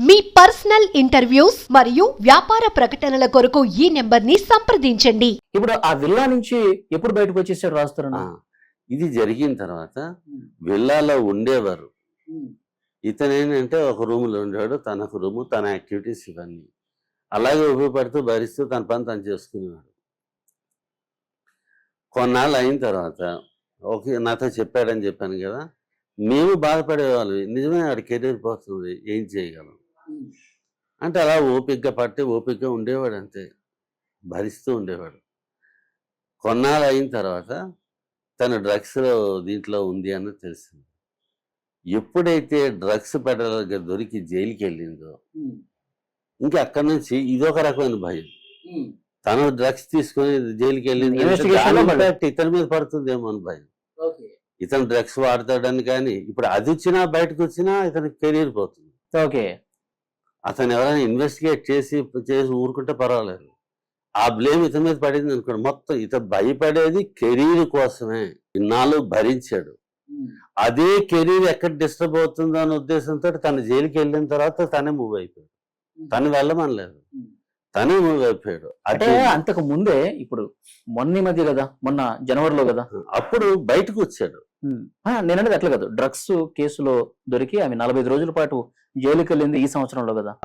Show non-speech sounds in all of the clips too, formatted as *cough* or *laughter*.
మీ personal interviews మరియు వ్యాపార ప్రకటనల కొరకు ఈ నెంబర్ని సంప్రదించండి. ఇప్పుడు ఆ విల్లా నుంచి ఎప్పుడు బయటకు వచ్చేసాడు రాస్తారు ఆ, ఇది జరిగిన తర్వాత విల్లాలో ఉండేవారు. ఇతను ఏంటంటే ఒక రూమ్లో ఉండేవాడు తనకు రూము తన యాక్టివిటీస్ ఇవన్నీ. అలాగే ఉపయోగపడుతూ భరిస్తూ తన పని తను చేసుకునేవాడు. కొన్నాళ్ళు అయిన తర్వాత ఓకే నాతో చెప్పాడని చెప్పాను కదా మేము బాధపడేవాళ్ళు. నిజమే వాడి కెరీర్ పోతుంది ఏం చేయగలం? అంటే అలా ఓపికగా పట్టి ఓపికగా ఉండేవాడు అంతే. భరిస్తూ ఉండేవాడు. కొన్నాళ్ళు అయిన తర్వాత తను డ్రగ్స్లో దీంట్లో ఉంది అన్నది తెలిసింది. ఎప్పుడైతే డ్రగ్స్ పెడలగా దొరికి జైలుకి వెళ్ళిందో ఇంకా అక్కడి నుంచి ఇదొక రకమైన భయం. తను డ్రగ్స్ తీసుకొని జైలుకి వెళ్ళింది ఇతని మీద పడుతుందేమో అని భయం. ఇతను డ్రగ్స్ వాడతాడని కానీ ఇప్పుడు అది వచ్చినా బయటకు వచ్చినా ఇతనికి కెరీర్ పోతుంది. ఓకే. అతను ఎవరైనా ఇన్వెస్టిగేట్ చేసి చేసి ఊరుకుంటే పర్వాలేదు. ఆ బ్లేమ్ ఇతని మీద పడింది అనుకోండి. మొత్తం ఇతను భయపడేది కెరీర్ కోసమే. ఇన్నాళ్ళు భరించాడు. అదే కెరీర్ ఎక్కడ డిస్టర్బ్ అవుతుందో అనే ఉద్దేశంతో తను జైలుకి వెళ్ళిన తర్వాత తనే మూవ్ అయిపోయాడు. తను వెళ్ళమనలేదు. తనే మూవ్ అయిపోయాడు. అంటే అంతకు ముందే ఇప్పుడు మొన్న మధ్య కదా? మొన్న జనవరిలో కదా? అప్పుడు బయటకు వచ్చాడు. నేననేది అట్లా కాదు. డ్రగ్స్ కేసులో దొరికి ఆమె నలభై రోజుల పాటు జైలుకి వెళ్ళింది ఈ సంవత్సరంలో కదా.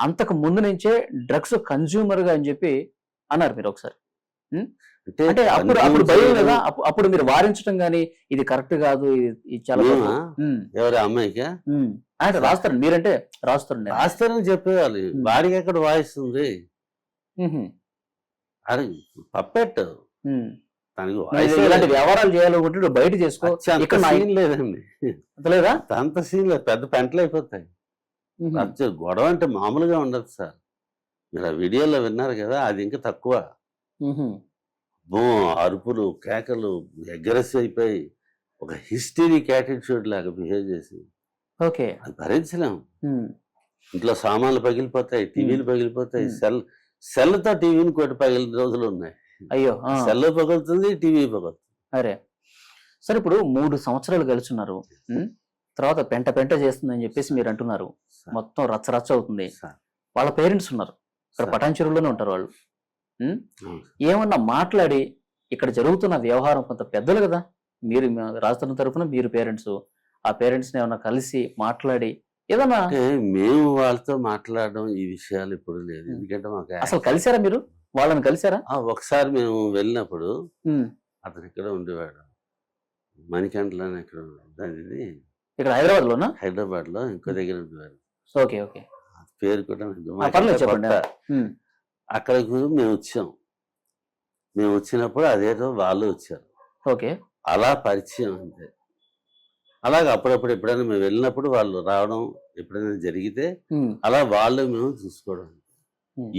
అంతకు ముందు నుంచే డ్రగ్స్ కన్జ్యూమర్గా అని చెప్పి అన్నారు మీరు ఒకసారి. అంటే అప్పుడు అప్పుడు భయం కదా. అప్పు- అప్పుడు మీరు వారించడం గానీ ఇది కరెక్ట్ కాదు ఇది చాలా ఎవరి అమ్మాయికా. అంటే రాస్తారు మీరంటే రాస్తారు. రాస్తారని చెప్పేవాళ్ళు. వాడికి ఎక్కడ వాయిస్ ఉంది? ఉహుం, అది పప్పెట్ ఇలాంటి వ్యవహారాలు చేయాలనుకుంటే నువ్వు బయట చేసుకో. ఇక్కడ నా- సీన్ లేదండి. అంత లేదా అంత సీన్ లేదు. పెద్ద పెంటలు అయిపోతాయి. గొడవ అంటే మామూలుగా ఉండదు సార్. మీరు ఆ వీడియోలో విన్నారు కదా అది ఇంకా తక్కువ. అరుపులు కేకలు అగ్రెసివ్ అయిపోయి ఒక హిస్టరీ యాటిట్యూడ్ లాగా బిహేవ్ చేసి. ఓకే. అది భరించలేం. ఉమ్. ఇంట్లో సామాన్లు పగిలిపోతాయి టీవీలు పగిలిపోతాయి. సెల్ సెల్తో టీవీని కొట్టి పగిలిన రోజులు ఉన్నాయి. అయ్యో. సెల్ పగులుతుంది టీవీ పగులుతుంది. అరే. సరే ఇప్పుడు మూడు సంవత్సరాలు గెలుచున్నారు ఉమ్? తర్వాత పెంట పెంట చేస్తుందని చెప్పేసి మీరు అంటున్నారు. మొత్తం రచ్చ రచ్చ అవుతుంది. వాళ్ళ పేరెంట్స్ ఉన్నారు. ఇక్కడ. పటాన్చెరువులోనే ఉంటారు వాళ్ళు. ఏమన్నా మాట్లాడి ఇక్కడ జరుగుతున్న వ్యవహారం కొంత పెద్దలు కదా. మీరు రాజధాని తరఫున మీరు పేరెంట్స్ ఆ పేరెంట్స్ ఏమన్నా కలిసి మాట్లాడి ఏదన్నా మేము వాళ్ళతో మాట్లాడడం ఈ విషయాలు ఇప్పుడు లేదు. ఎందుకంటే మాకు అసలు కలిసారా మీరు? వాళ్ళని కలిసారా ఒకసారి మేము వెళ్ళినప్పుడు. అతను ఇక్కడ ఉండేవాడు. మణికంఠలోనే ఇక్కడ ఉండేవాడు. ఇది ఇక్కడ హైదరాబాద్ లోనా హైదరాబాద్లో ఇంకో దగ్గర ఉండేవాడు. Okay okay. పేరు కూడా. అక్కడికి మేము వచ్చాం. మేము వచ్చినప్పుడు అదేదో వాళ్ళు వచ్చారు. ఓకే. అలా పరిచయం అంతే. అలాగే అప్పుడప్పుడు ఎప్పుడైనా మేము వెళ్ళినప్పుడు వాళ్ళు రావడం ఎప్పుడైనా జరిగితే. అలా వాళ్ళు మేము చూసుకోవడం.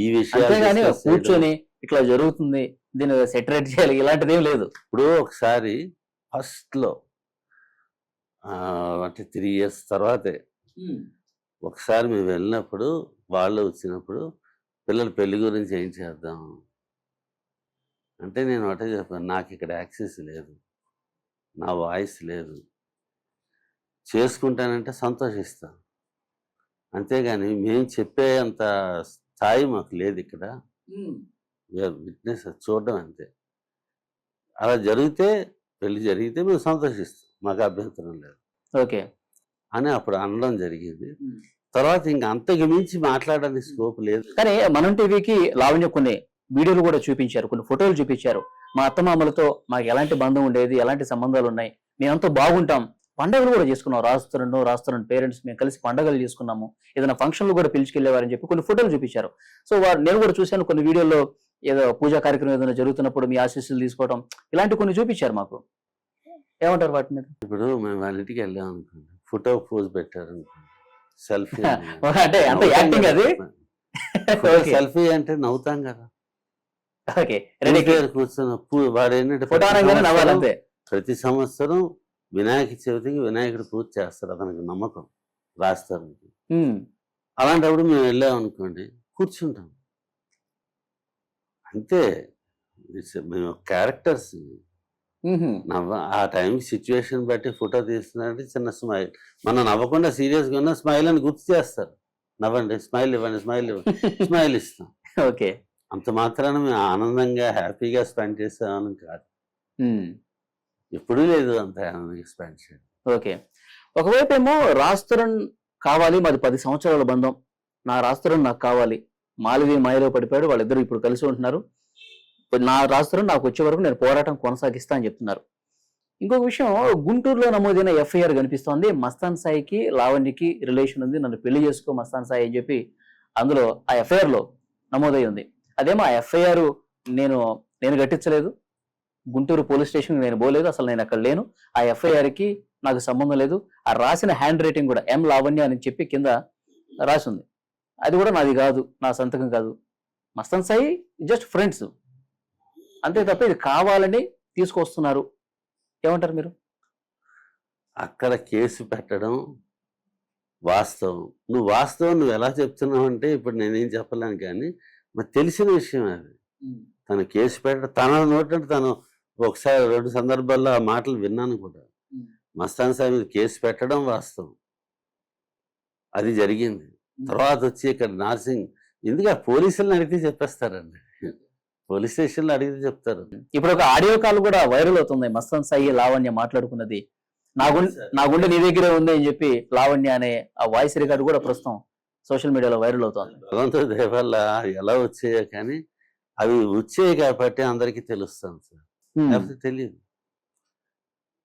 ఈ విషయాలు. కూర్చొని ఇట్లా జరుగుతుంది దీన్ని సెటరేట్ చేయాలి ఇలాంటిది ఏం లేదు. ఇప్పుడు ఒకసారి ఫస్ట్లో అంటే త్రీ ఇయర్స్ తర్వాతే ఒకసారి మేము వెళ్ళినప్పుడు వాళ్ళు వచ్చినప్పుడు పిల్లల పెళ్ళి గురించి ఏం చేద్దాం? అంటే నేను ఒకటే చెప్పాను నాకు ఇక్కడ యాక్సెస్ లేదు నా వాయిస్ లేదు. చేసుకుంటానంటే సంతోషిస్తాను అంతేగాని మేము చెప్పే అంత స్థాయి మాకు లేదు ఇక్కడ. విట్నెస్ చూడడం అంతే. అలా జరిగితే పెళ్ళి జరిగితే మేము సంతోషిస్తాం. మాకు అభ్యంతరం లేదు. ఓకే. అని అప్పుడు అనడం జరిగింది. తర్వాత ఇంకా అంతకు మించి మాట్లాడడానికి స్కోప్ లేదు. కానీ మనం టీవీకి లావణ్య కొన్ని వీడియోలు కూడా చూపించారు కొన్ని ఫోటోలు చూపించారు. మా అత్తమామలతో మాకు ఎలాంటి బంధం ఉండేది ఎలాంటి సంబంధాలు ఉన్నాయి మేమంతా బాగుంటాం పండుగలు కూడా చేసుకున్నాం. రాస్తున్నాను రాస్తున్నాను పేరెంట్స్ మేము కలిసి పండుగలు చేసుకున్నాము. ఏదైనా ఫంక్షన్లు కూడా పిలుచుకెళ్ళేవారని చెప్పి కొన్ని ఫోటోలు చూపించారు. సో వారు నేను కూడా చూశాను కొన్ని వీడియోలో ఏదో పూజా కార్యక్రమం ఏదైనా జరుగుతున్నప్పుడు మీ ఆశీస్సులు తీసుకోవడం ఇలాంటి కొన్ని చూపించారు మాకు. ఏమంటారు వాటి మీద? ఇప్పుడు మేము వాళ్ళ ఇంటికి వెళ్ళాం అనుకోండి. ఫోటో పోజ్ పెట్టారు సెల్ఫీ *laughs* అంటే అంత యాక్టింగ్ అది? సెల్ఫీ అంటే నవ్వుతాం కదా. ఓకే. రెడీ. కూర్చున్న వాడు ఏంటంటే ప్రతి సంవత్సరం వినాయక చవితికి వినాయకుడు పూజ చేస్తారు అతనికి నమ్మకం రాస్తారు. అలాంటప్పుడు మేము వెళ్ళాం అనుకోండి కూర్చుంటాం. అంతే. మేము క్యారెక్టర్స్. నవ్వ ఆ టైం సిచ్యువేషన్ బట్టి ఫోటో తీస్తున్నారంటే చిన్న స్మైల్. మనం నవ్వకుండా సీరియస్గా ఉన్న స్మైల్ అని గుర్తు చేస్తారు. నవ్వండి స్మైల్ ఇవ్వండి స్మైల్ ఇవ్వండి. *laughs* స్మైల్ ఇస్తాం. ఓకే. అంత మాత్రాన మేము ఆనందంగా హ్యాపీగా స్పెండ్ చేస్తామని కాదు. ఎప్పుడూ లేదు అంత ఎక్స్పాన్షన్ ఓకే. ఒకవైపు ఏమో రాస్తురన్ కావాలి మాది పది సంవత్సరాల బంధం. నా రాస్తురన్ నాకు కావాలి. మాలవి మాయలో పడిపోయాడు వాళ్ళిద్దరు ఇప్పుడు కలిసి ఉంటున్నారు. నా రాస్తురన్ నాకు వచ్చే వరకు నేను పోరాటం కొనసాగిస్తా అని చెప్తున్నారు. ఇంకొక విషయం గుంటూరులో నమోదైన ఎఫ్ఐఆర్ కనిపిస్తోంది. మస్తాన్ సాయికి లావణ్యకి రిలేషన్ ఉంది. నన్ను పెళ్ళి చేసుకో మస్తాన్ సాయి అని చెప్పి అందులో ఆ ఎఫ్ఐఆర్లో నమోదై ఉంది. అదేమో ఆ ఎఫ్ఐఆర్ నేను నేను కట్టించలేదు. గుంటూరు పోలీస్ స్టేషన్ నేను పోలేదు అసలు నేను అక్కడ లేను. ఆ ఎఫ్ఐఆర్కి నాకు సంబంధం లేదు. ఆ రాసిన హ్యాండ్ రైటింగ్ కూడా ఎం లావణ్య అని చెప్పి కింద రాసి ఉంది అది కూడా నాది కాదు నా సంతకం కాదు. మస్తన్ సాయి జస్ట్ ఫ్రెండ్స్ అంతే తప్ప ఇది కావాలని తీసుకొస్తున్నారు. ఏమంటారు మీరు? అక్కడ కేసు పెట్టడం వాస్తవం. నువ్వు వాస్తవం నువ్వు ఎలా చెప్తున్నావు అంటే ఇప్పుడు నేనేం చెప్పలేను కానీ మరి తెలిసిన విషయం అది. తను కేసు పెట్ట తన నోటంటే తను ఒకసారి రెండు సందర్భాల్లో ఆ మాటలు విన్నాను కూడా. మస్తాన్ సాయి మీద కేసు పెట్టడం వాస్తవం. అది జరిగింది. తర్వాత వచ్చి ఇక్కడ నార్సింగ్ ఎందుకు ఆ పోలీసులను అడిగితే చెప్పేస్తారండి? పోలీస్ స్టేషన్లో అడిగితే చెప్తారు. ఇప్పుడు ఒక ఆడియో కాల్ కూడా వైరల్ అవుతుంది. మస్తాన్ సాయి లావణ్య మాట్లాడుకున్నది. నా గుండె నా గుండె నీ దగ్గరే ఉంది అని చెప్పి లావణ్య అనే ఆ వాయిస్ రికార్డు కూడా ప్రస్తుతం సోషల్ మీడియాలో వైరల్ అవుతోంది. భగవంతుడి దయ వల్ల ఎలా వచ్చాయో కానీ అవి వచ్చాయి కాబట్టి అందరికీ తెలుస్తాం సార్. లేకపోతే తెలియదు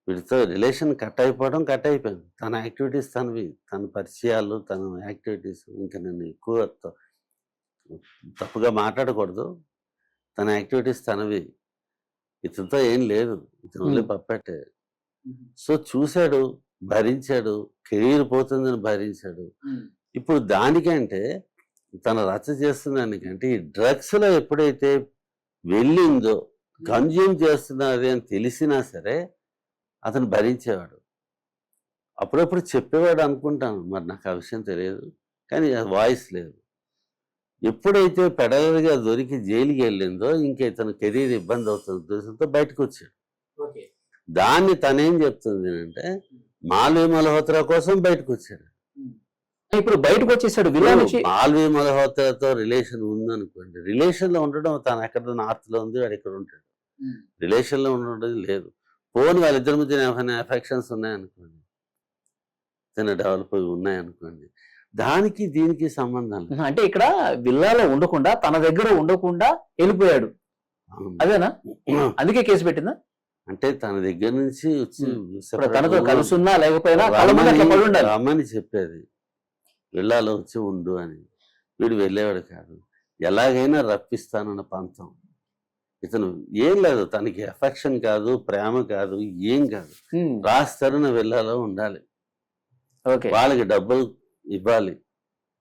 వీటితో రిలేషన్ కట్ అయిపోవడం కట్ అయిపోయింది తన యాక్టివిటీస్ తనవి. తన పరిచయాలు తన యాక్టివిటీస్ ఇంకా నేను ఎక్కువ తప్పుగా మాట్లాడకూడదు. తన యాక్టివిటీస్ తనవి. ఇతనితో ఏం లేదు. ఇతను ఓన్లీ. పప్పెట్టే సో చూశాడు భరించాడు కెరీర్ పోతుందని భరించాడు. ఇప్పుడు దానికంటే తన రచ చేస్తున్న దానికంటే ఈ డ్రగ్స్లో ఎప్పుడైతే వెళ్ళిందో కన్జ్యూమ్ చేస్తున్నది అని తెలిసినా సరే అతను భరించేవాడు. అప్పుడప్పుడు చెప్పేవాడు అనుకుంటాను మరి నాకు ఆ విషయం తెలియదు కానీ వాయిస్ లేదు. ఎప్పుడైతే పెడలుగా దొరికి జైలుకి వెళ్ళిందో ఇంక ఇతను కెరీర్ ఇబ్బంది అవుతుంది ఉద్దేశంతో బయటకు వచ్చాడు దాన్ని తనేం చెప్తుంది అంటే మాల్వీ మల్హోత్రా కోసం బయటకు వచ్చాడు ఇప్పుడు బయటకు వచ్చేసాడు మాల్వీ మల్హోత్రాతో రిలేషన్ ఉందనుకోండి రిలేషన్లో ఉండడం తను ఎక్కడ నార్త్లో ఉంది వాడు ఇక్కడ ఉంటాడు? రిలేషన్లో ఉండడం లేదు. పోని వాళ్ళిద్దరి మధ్య ఏమైనా ఎఫెక్షన్స్ ఉన్నాయనుకోండి. తన డెవలప్ అయి ఉన్నాయనుకోండి. దానికి దీనికి సంబంధం అంటే ఇక్కడ విల్లాలో ఉండకుండా తన దగ్గర ఉండకుండా వెళ్ళిపోయాడు. అదేనా? అందుకే కేసు పెట్టిందా? అంటే తన దగ్గర నుంచి వచ్చి తనతో కలిసి ఉన్నా లేకపోయినా రమ్మని చెప్పేది వెళ్ళాలో వచ్చి ఉండు అని. వీడు వెళ్ళేవాడు కాదు. ఎలాగైనా రప్పిస్తానన్న పంతం. ఇతను ఏం లేదు తనకి ఎఫెక్షన్ కాదు ప్రేమ కాదు ఏం కాదు. ఉమ్, రాస్తారని వెళ్ళాలో ఉండాలి. వాళ్ళకి డబ్బులు ఇవ్వాలి.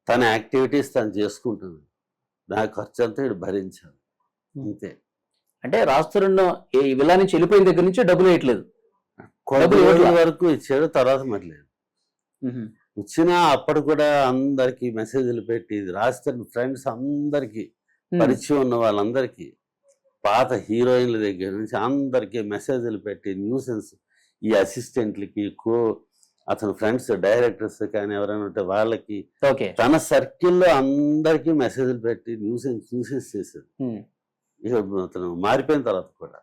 తన యాక్టివిటీస్ తను చేసుకుంటుంది. నా ఖర్చు అంతా వీడు భరించాలి అంతే. అంటే రాస్తున్న ఈ విల్లా నుంచి వెళ్ళిపోయిన దగ్గర నుంచి డబ్బులు వేయట్లేదు. కొద్ది డబ్బులు? వరకు ఇచ్చాడు తర్వాత మరి లేదు వచ్చినా అప్పుడు కూడా అందరికి మెసేజ్లు పెట్టి ఇది రాస్తే ఫ్రెండ్స్ అందరికి పరిచయం ఉన్న వాళ్ళందరికీ పాత హీరోయిన్ల దగ్గర నుంచి అందరికీ మెసేజ్లు పెట్టి న్యూసెన్స్ ఈ అసిస్టెంట్లకి కో అతని ఫ్రెండ్స్ డైరెక్టర్స్ కానీ ఎవరైనా ఉంటే వాళ్ళకి ఓకే. తన సర్కిల్లో అందరికీ మెసేజ్లు పెట్టి న్యూసెన్స్ న్యూసెన్స్ ఇక అతను మారిపోయిన తర్వాత కూడా.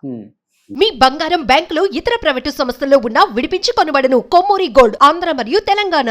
మీ బంగారం బ్యాంకులు ఇతర ప్రైవేటు సంస్థల్లో ఉన్న విడిపించి కొనబడను కొమ్మూరి గోల్డ్ ఆంధ్ర మరియు తెలంగాణ.